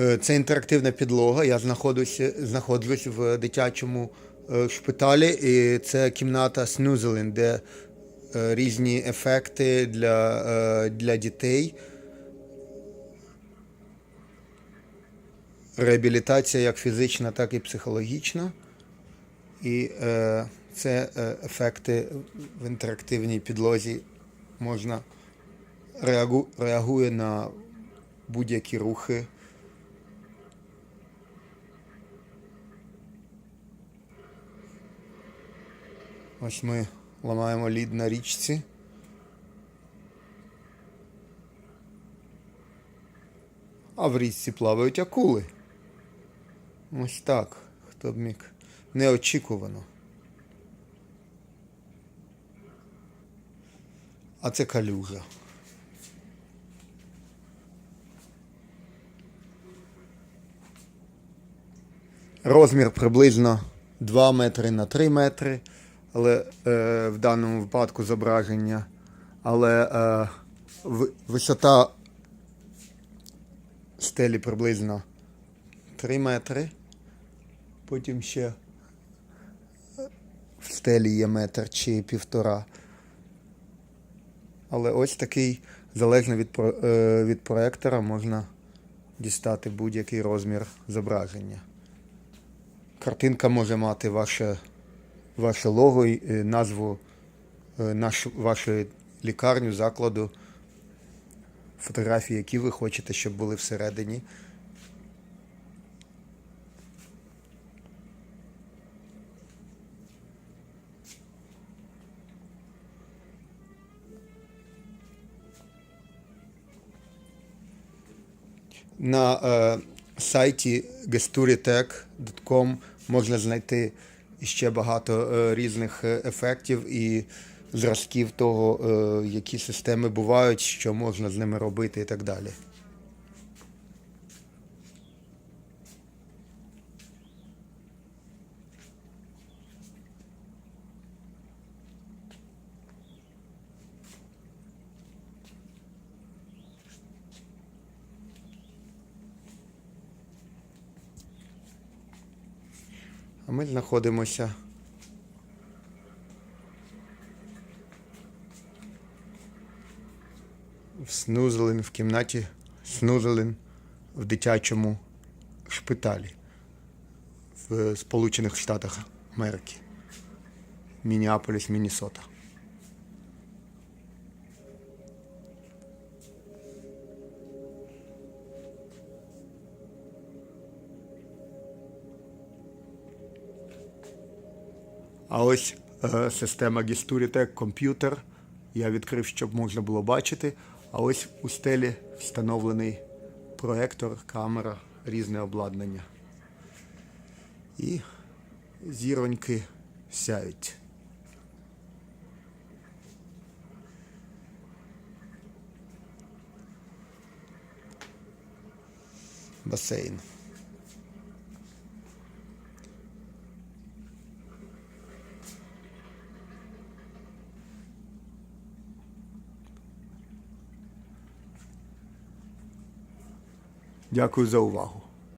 Е, Це інтерактивна підлога. Я знаходжуся, знаходжусь в дитячому е, шпиталі, і це кімната Снузелін, де е, різні ефекти для, для дітей. Реабілітація як фізична, так і психологічна. І е, це ефекти в інтерактивній підлозі можна реагу, реагує на будь-які рухи. Ось ми ламаємо лід на річці. А в річці плавають акули. Ось так. Хто б міг. Неочікувано. А це калюжа. Розмір приблизно 2 метри на 3 метри, але е, в даному випадку зображення. Але е, висота стелі приблизно 3 метри. Потім ще в стелі є метр чи півтора. Але ось такий, залежно від, е, від проектора, можна дістати будь-який розмір зображення. Картинка може мати ваше, ваше лого, і, е, назву е, наш, вашої лікарню, закладу, фотографії, які ви хочете, щоб були всередині. На е, сайті gesturitech.com можна знайти ще багато е, різних е, ефектів і зразків того, е, які системи бувають, що можна з ними робити і так далі. А ми знаходимося в Снузелин, в кімнаті Снузелин в дитячому шпиталі в Сполучених Штатах Америки. Мініаполіс, Міннесота. А ось е, система Gesturitech, комп'ютер. Я відкрив, щоб можна було бачити. А ось у стелі встановлений проектор, камера, різне обладнання. І зіроньки сяють. Басейн. Дякую за увагу.